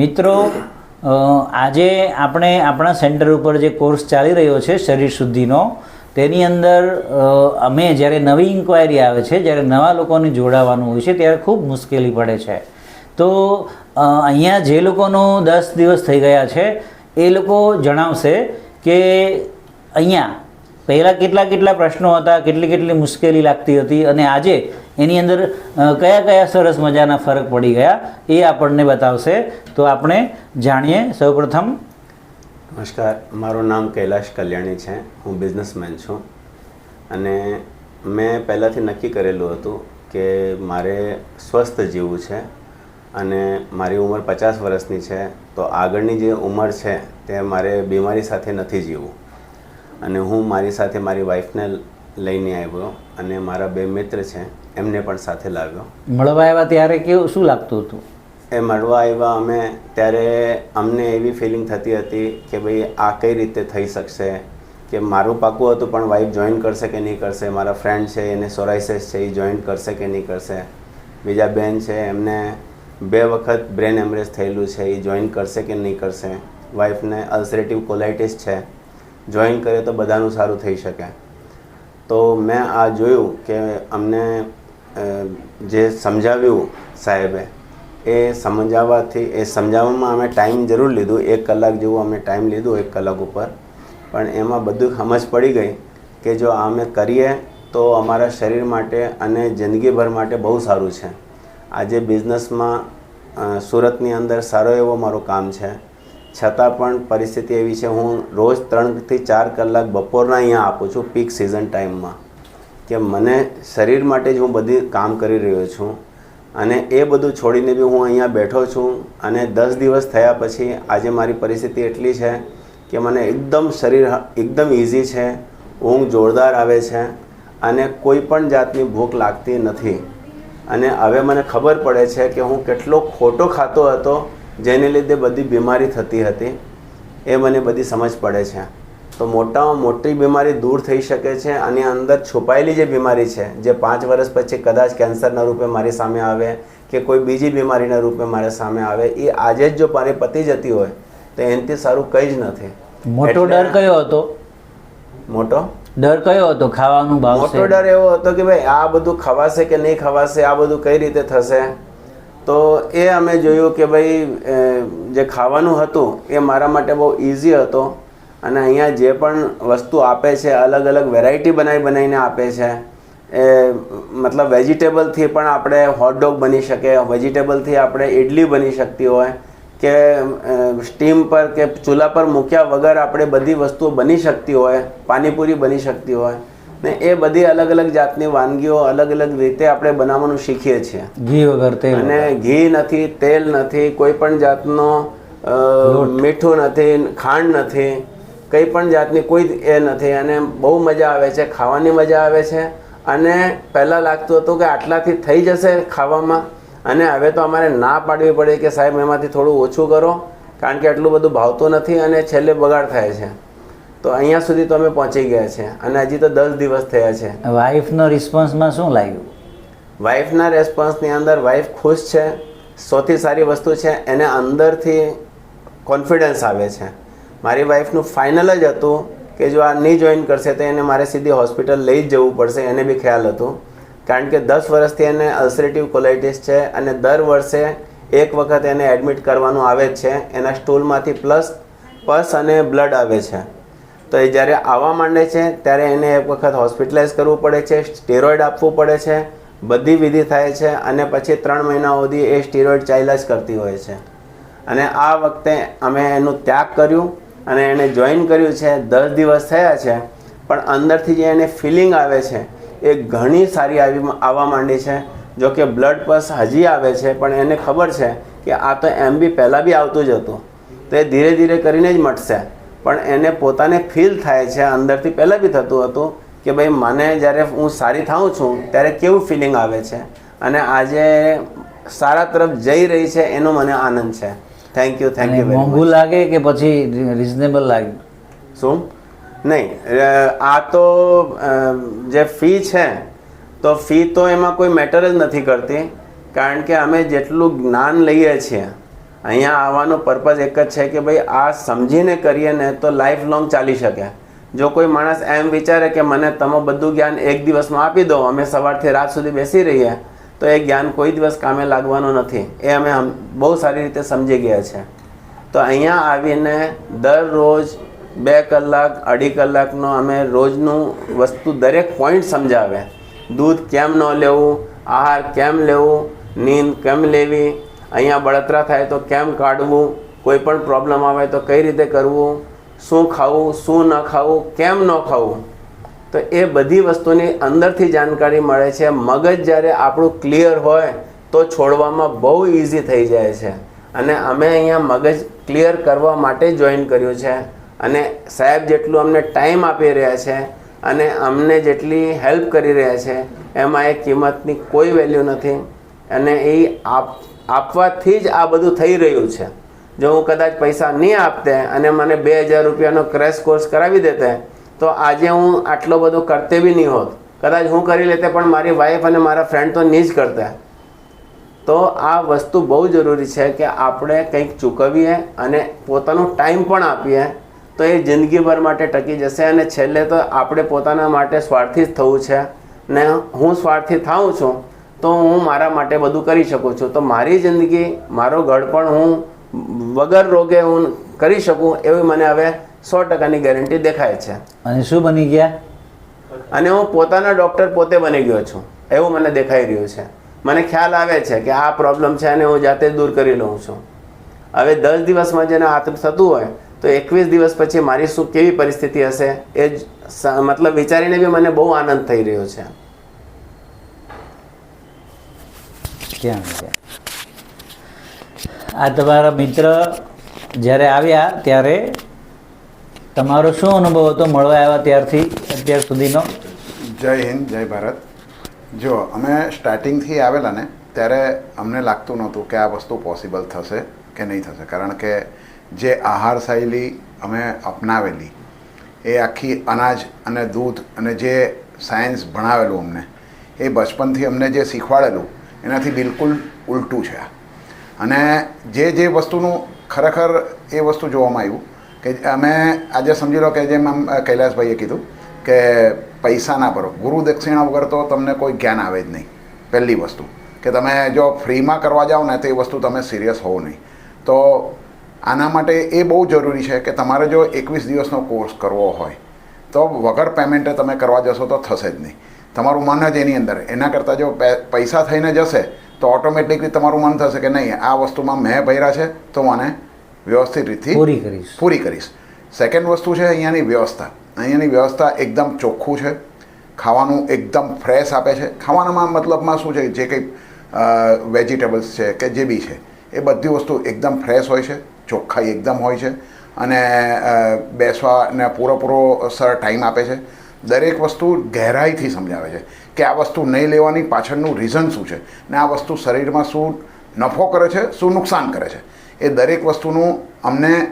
મિત્રો આજે આપણે આપણા સેન્ટર ઉપર જે કોર્સ ચાલી રહ્યો છે શરીર શુદ્ધિનો, તેની અંદર અમે જ્યારે નવી ઇન્ક્વાયરી આવે છે, જ્યારે નવા લોકોને જોડાવાનું હોય છે, ત્યારે ખૂબ મુશ્કેલી પડે છે. તો અહીંયા જે લોકોનો દસ દિવસ થઈ ગયા છે, એ લોકો જણાવશે કે અહીંયા પહેલાં કેટલા કેટલા પ્રશ્નો હતા, કેટલી કેટલી મુશ્કેલી લાગતી હતી, અને આજે એની અંદર કયા કયા સરસ મજાના ફરક પડી ગયા એ આપણને બતાવશે. તો આપણે જાણીએ. સૌપ્રથમ નમસ્કાર. મારું નામ કૈલાશ કલ્યાણી છે. હું બિઝનેસમેન છું. અને મેં પહેલાંથી નક્કી કરેલું હતું કે મારે સ્વસ્થ જીવવું છે અને મારી ઉંમર પચાસ વર્ષની છે, તો આગળની જે ઉંમર છે તે મારે બીમારી સાથે નથી જીવવું. અને હું મારી સાથે મારી વાઈફને લઈને આવ્યો અને મારા બે મિત્ર છે એમને પણ સાથે લાવ્યો. મળવા આવ્યા ત્યારે કેવું શું લાગતું હતું? એ મળવા આવ્યા અમે ત્યારે અમને એવી ફિલિંગ થતી હતી કે ભાઈ આ કઈ રીતે થઈ શકશે કે મારું પાકું હતું પણ વાઈફ જોઈન કરશે કે નહીં કરશે મારા ફ્રેન્ડ છે એને સોરાઇસિસ છે એ જોઈન કરશે કે નહીં કરશે. બીજા બેન છે એમને બે વખત બ્રેન એમરેજ થયેલું છે એ જોઈન કરશે કે નહીં કરશે. વાઈફને અલ્સરેટિવ કોલાઇટિસ છે જોઈન કરે તો બધાનું સારું થઈ શકે. તો મેં આ જોયું કે અમને જે સમજાવ્યું સાહેબે, એ સમજાવવાથી, એ સમજાવવામાં અમે ટાઈમ જરૂર લીધું, એક કલાક જેવું અમે ટાઈમ લીધું, એક કલાક ઉપર. પણ એમાં બધું સમજ પડી ગઈ કે જો અમે કરીએ તો અમારા શરીર માટે અને જિંદગીભર માટે બહુ સારું છે. આજે બિઝનેસમાં સુરતની અંદર સારો એવો મારું કામ છે. છતાં પણ પરિસ્થિતિ એવી છે, હું રોજ ત્રણથી ચાર કલાક બપોરના અહીંયા આપું છું પીક સિઝન ટાઈમમાં કે મને શરીર માટે જ હું બધી કામ કરી રહ્યો છું અને એ બધું છોડીને બી હું અહીંયા બેઠો છું અને દસ દિવસ થયા પછી આજે મારી પરિસ્થિતિ એટલી છે કે મને એકદમ શરીર એકદમ ઇઝી છે, ઊંઘ જોરદાર આવે છે અને કોઈ પણ જાતની ભૂખ લાગતી નથી. અને હવે મને ખબર પડે છે કે હું કેટલો ખોટો ખાતો હતો જેને લીધે બધી બીમારી થતી હતી એ મને બધી સમજ પડે છે. તો મોટામાં મોટી બીમારી દૂર થઈ શકે છે અને અંદર છુપાયેલી જે બીમારી છે જે પાંચ વર્ષ પછી કદાચ કેન્સરના રૂપે મારી સામે આવે કે કોઈ બીજી બીમારીના રૂપે મારી સામે આવે એ આજે જ જો મારી પતી જતી હોય તો એનાથી સારું કંઈ જ નથી. મોટો ડર કયો હતો? મોટો? ડર કયો હતો? ખાવાનું મોટો ડર એવો હતો કે ભાઈ આ બધું ખવાશે કે નહીં ખવાશે આ બધું કઈ રીતે થશે? તો એ અમે જોયું કે ભાઈ જે ખાવાનું હતું એ મારા માટે બહુ ઇઝી હતો અને અહીંયા જે પણ વસ્તુ આપે છે, અલગ અલગ વેરાયટી બનાવી બનાવીને આપે છે, એ, મતલબ વેજીટેબલથી પણ આપણે હોટડોગ બની શકે વેજીટેબલથી આપણે ઇડલી બની શકતી હોય કે સ્ટીમ પર કે ચૂલા પર મૂક્યા વગર આપણે બધી વસ્તુઓ બની શકતી હોય, પાણીપુરી બની શકતી હોય. ને એ બધી અલગ અલગ જાતની વાનગીઓ અલગ અલગ રીતે આપણે બનાવવાનું શીખીએ છીએ. ઘી વગર તેલ અને ઘી નથી તેલ નથી કોઈ પણ જાતનો મીઠું નથી ખાંડ નથી કંઈ પણ જાતની કોઈ એ નથી. અને બહુ મજા આવે છે ખાવાની મજા આવે છે. અને પહેલાં લાગતું હતું કે આટલાથી થઈ જશે ખાવામાં. અને હવે તો અમારે ના પાડવી પડે કે સાહેબ એમાંથી થોડું ઓછું કરો. કારણ કે આટલું બધું ભાવતું નથી અને છેલ્લે બગાડ થાય છે. તો અહીંયા સુધી તો અમે પહોંચી ગયા છે. અને હજી તો દસ દિવસ થયા છે. વાઈફનો રિસ્પોન્સમાં શું લાગ્યું? વાઈફના રેસ્પોન્સની અંદર વાઈફ ખુશ છે. સૌથી સારી વસ્તુ છે એને અંદરથી કોન્ફિડન્સ આવે છે. મારી વાઈફનું ફાઇનલ જ હતું કે જો આ નહીં જોઈન કરશે તો એને મારે સીધી હોસ્પિટલ લઈ જ જવું પડશે એને બી ખ્યાલ હતું. કારણ કે દસ વર્ષથી એને અલ્સરેટિવ કોલાઇટિસ છે અને દર વર્ષે એક વખત એને એડમિટ કરવાનું આવે જ છે. એના સ્ટૂલમાંથી પ્લસ પસ અને બ્લડ આવે છે. તો એ જ્યારે આવવા માંડે છે, ત્યારે એને એક વખત હોસ્પિટલાઇઝ કરવું પડે છે સ્ટેરોઇડ આપવું પડે છે, બધી વિધિ થાય છે અને પછી ત્રણ મહિના સુધી એ સ્ટીરોઇડ ચાલ્યા કરતી હોય છે. અને આ વખતે અમે એનું ત્યાગ કર્યું અને એને જોઈન કર્યું છે, દસ દિવસ થયા છે, પણ અંદરથી જે એને ફિલિંગ આવે છે, એ ઘણી સારી આવી આવવા માંડી છે. જો કે બ્લડ પસ હજી આવે છે, પણ એને ખબર છે કે આ તો એમ બી પહેલાં બી આવતું જ હતું. તો એ ધીરે ધીરે કરીને જ મટશે. પણ એને પોતાને ફીલ થાય છે અંદરથી પહેલાં બી થતું હતું કે ભાઈ મને જ્યારે હું સારી થાઉં છું ત્યારે કેવું ફિલિંગ આવે છે? અને આજે સારા તરફ જઈ રહી છે એનો મને આનંદ છે. થેન્ક યુ થેન્ક યુ મોંઘું લાગે કે પછી રિઝનેબલ લાગે? શું? નહીં આ તો જે ફી છે તો ફી તો એમાં કોઈ મેટર જ નથી કરતી. કારણ કે અમે જેટલું જ્ઞાન લઈએ છીએ અહીંયા આવવાનો પર્પઝ એક જ છે કે ભાઈ આ સમજીને કરીએ ને તો લાઈફ લોંગ ચાલી શકે. જો કોઈ માણસ એમ વિચારે કે મને તમે બધું જ્ઞાન એક દિવસમાં આપી દો, અમે સવારથી રાત સુધી બેસી રહીએ, તો એ જ્ઞાન કોઈ દિવસ કામે લાગવાનું નથી. એ અમે બહુ સારી રીતે સમજી ગયા છે. તો અહીંયા આવીને દરરોજ બે કલાક, અઢી કલાકનો અમે રોજનું વસ્તુ દરેક પોઈન્ટ સમજાવે. દૂધ કેમ ન લેવું, આહાર કેમ લેવું, નીંદ કેમ લેવી અહીંયા બળતરા થાય તો કેમ કાઢવું? કોઈ પણ પ્રોબ્લેમ આવે તો કઈ રીતે કરવું? શું ખાવું? શું ન ખાવું? કેમ ન ખાવું? તો એ બધી વસ્તુની અંદરથી જાણકારી મળે છે. મગજ જ્યારે આપણું ક્લિયર હોય તો છોડવામાં બહુ ઇઝી થઈ જાય છે. અને અમે અહીંયા મગજ ક્લિયર કરવા માટે જોઈન કર્યું છે. અને સાહેબ જેટલું અમને ટાઈમ આપી રહ્યા છે અને અમને જેટલી હેલ્પ કરી રહ્યા છે, એમાં એ કિંમતની કોઈ વેલ્યુ નથી. અને એ આપ, આપવાથી જ આ બધું થઈ રહ્યું છે. જો હું કદાચ પૈસા નહીં આપતે અને મને બે હજાર રૂપિયાનો ક્રેશ કોર્સ કરાવી દેતે, તો આજે હું આટલો બધો કરતે બી નહીં હોત. કદાચ હું કરી લેતે પણ મારી વાઈફ અને મારા ફ્રેન્ડ તો નહીં જ કરતા. તો આ વસ્તુ બહુ જરૂરી છે કે આપણે કંઈક ચૂકવીએ અને પોતાનો ટાઈમ પણ આપીએ, તો એ જિંદગીભર માટે ટકી જશે અને છેલ્લે તો આપણે પોતાના માટે સ્વાર્થી જ થવું છે. ને હું સ્વાર્થી થાઉં છું તો હું મારા માટે બધું કરી શકું છું. તો મારી જિંદગી મારો ઘડપણ હું વગર રોગે હું કરી શકું એવી મને હવે સો ટકાની ગેરંટી દેખાય છે. અને શું બની ગયા? અને હું પોતાના ડૉક્ટર પોતે બની ગયો છું. એવું મને દેખાઈ રહ્યું છે. મને ખ્યાલ આવે છે કે આ પ્રોબ્લેમ છે અને હું જાતે જ દૂર કરી લઉં છું. હવે દસ દિવસમાં જેને આ થતું હોય તો એકવીસ દિવસ પછી મારી શું કેવી પરિસ્થિતિ હશે એ જ મતલબ વિચારીને બી મને બહુ આનંદ થઈ રહ્યો છે. ક્યાં છે આ તમારા મિત્ર જ્યારે આવ્યા ત્યારે તમારો શું અનુભવ હતો મળવા આવ્યા ત્યારથી, અત્યાર સુધીનો? જય હિન્દ, જય ભારત. જો, અમે સ્ટાર્ટિંગથી આવેલા ને, ત્યારે અમને લાગતું નહોતું કે આ વસ્તુ પોસિબલ થશે કે નહીં થશે. કારણ કે જે આહાર શૈલી અમે અપનાવેલી, એ આખી અનાજ અને દૂધ અને જે સાયન્સ ભણાવેલું અમને, એ બચપનથી અમને જે શીખવાડેલું એનાથી બિલકુલ ઉલટું છે. અને જે જે વસ્તુનું ખરેખર એ વસ્તુ જોવામાં આવ્યું કે અમે આજે સમજી લો કે જેમ આમ કૈલાસભાઈએ કીધું કે પૈસા ના ભરો. ગુરુ દક્ષિણા વગર તો તમને કોઈ જ્ઞાન આવે જ નહીં. પહેલી વસ્તુ. કે તમે જો ફ્રીમાં કરવા જાઓ ને તો એ વસ્તુ તમે સિરિયસ હોવો નહીં. તો આના માટે એ બહુ જરૂરી છે કે તમારે જો એકવીસ દિવસનો કોર્સ કરવો હોય, તો વગર પેમેન્ટે તમે કરવા જશો તો થશે જ નહીં. તમારું મન જ એની અંદર. એના કરતાં જો પૈસા થઈને જશે તો ઓટોમેટિકલી તમારું મન થશે કે નહીં આ વસ્તુમાં મેં ભર્યા છે તો મને વ્યવસ્થિત રીતથી પૂરી કરીશ. પૂરી કરીશ. સેકન્ડ વસ્તુ છે અહીંયાની વ્યવસ્થા. અહીંયાની વ્યવસ્થા એકદમ ચોખ્ખું છે. ખાવાનું એકદમ ફ્રેશ આપે છે. ખાવાનામાં મતલબમાં શું છે જે કંઈ વેજીટેબલ્સ છે કે જે બી છે એ બધી વસ્તુ એકદમ ફ્રેશ હોય છે ચોખ્ખાઈ એકદમ હોય છે. અને બેસવાને પૂરેપૂરો સર ટાઈમ આપે છે. દરેક વસ્તુ ગહેરાઈથી સમજાવે છે કે આ વસ્તુ નહીં લેવાની પાછળનું રીઝન શું છે? ને આ વસ્તુ શરીરમાં શું નફો કરે છે શું નુકસાન કરે છે? એ દરેક વસ્તુનું અમને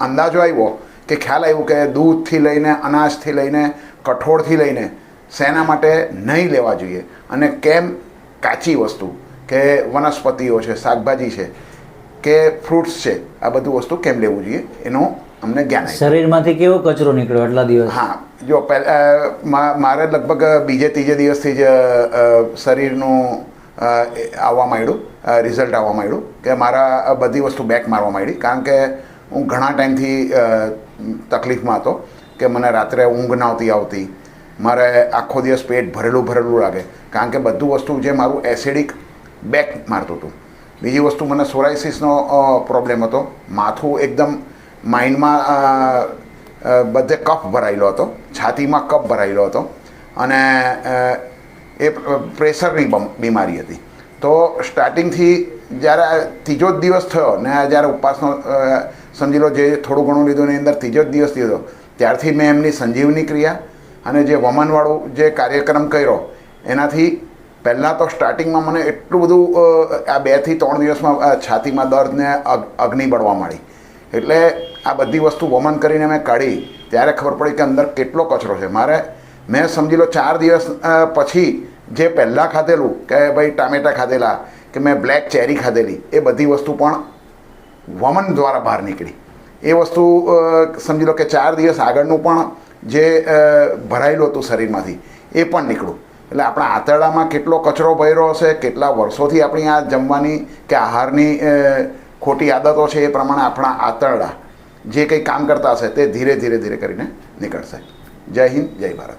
અંદાજો આવ્યો કે ખ્યાલ આવ્યો કે દૂધથી લઈને અનાજથી લઈને કઠોળથી લઈને શેના માટે નહીં લેવા જોઈએ? અને કેમ કાચી વસ્તુ કે વનસ્પતિઓ છે શાકભાજી છે કે ફ્રૂટ્સ છે આ બધું વસ્તુ કેમ લેવું જોઈએ? એનું અમને જ્ઞાન શરીરમાંથી કેવો કચરો નીકળ્યો આટલા દિવસ? હા જો મારે લગભગ બીજે ત્રીજે દિવસથી જ એ, આવવા માંડ્યું રિઝલ્ટ આવવા માંડ્યું કે મારા બધી વસ્તુ બેક મારવા માંડી. કારણ કે હું ઘણા ટાઈમથી તકલીફમાં હતો કે મને રાત્રે ઊંઘ નહોતી આવતી. મારે આખો દિવસ પેટ ભરેલું ભરેલું લાગે. કારણ કે બધું વસ્તુ જે મારું એસિડિક બેક મારતું હતું. બીજી વસ્તુ મને સોરાઇસિસનો પ્રોબ્લેમ હતો. માથું એકદમ માઇન્ડમાં બધે કફ ભરાયેલો હતો, છાતીમાં કફ ભરાયેલો હતો અને એ પ્રેશરની બમ- બીમારી હતી. તો સ્ટાર્ટિંગથી જ્યારે ત્રીજો જ દિવસ થયો ને જ્યારે ઉપવાસનો સમજી લો જે થોડું ઘણું લીધું એની અંદર ત્રીજો જ દિવસ લીધો ત્યારથી મેં એમની સંજીવની ક્રિયા અને જે વમનવાળું જે કાર્યક્રમ કર્યો, એનાથી પહેલાં તો સ્ટાર્ટિંગમાં મને એટલું બધું આ બેથી ત્રણ દિવસમાં છાતીમાં દર્દને અગ્નિ બળવા માંડી એટલે આ બધી વસ્તુ વમન કરીને મેં કાઢી. ત્યારે ખબર પડી કે અંદર કેટલો કચરો છે. મારે, મેં સમજી લો ચાર દિવસ પછી જે પહેલાં ખાધેલું, કે ભાઈ ટામેટા ખાધેલા, કે મેં બ્લેક ચેરી ખાધેલી, એ બધી વસ્તુ પણ વમન દ્વારા બહાર નીકળી. એ વસ્તુ સમજી લો કે ચાર દિવસ આગળનું પણ જે ભરાયેલું હતું શરીરમાંથી, એ પણ નીકળ્યું. એટલે આપણા આંતરડામાં કેટલો કચરો ભર્યો હશે, કેટલા વર્ષોથી આપણી આ જમવાની કે આહારની ખોટી આદતો છે એ પ્રમાણે આપણા આંતરડા જે કંઈ કામ કરતા હશે તે ધીરે ધીરે ધીરે કરીને નીકળશે. જય હિન્દ, જય ભારત.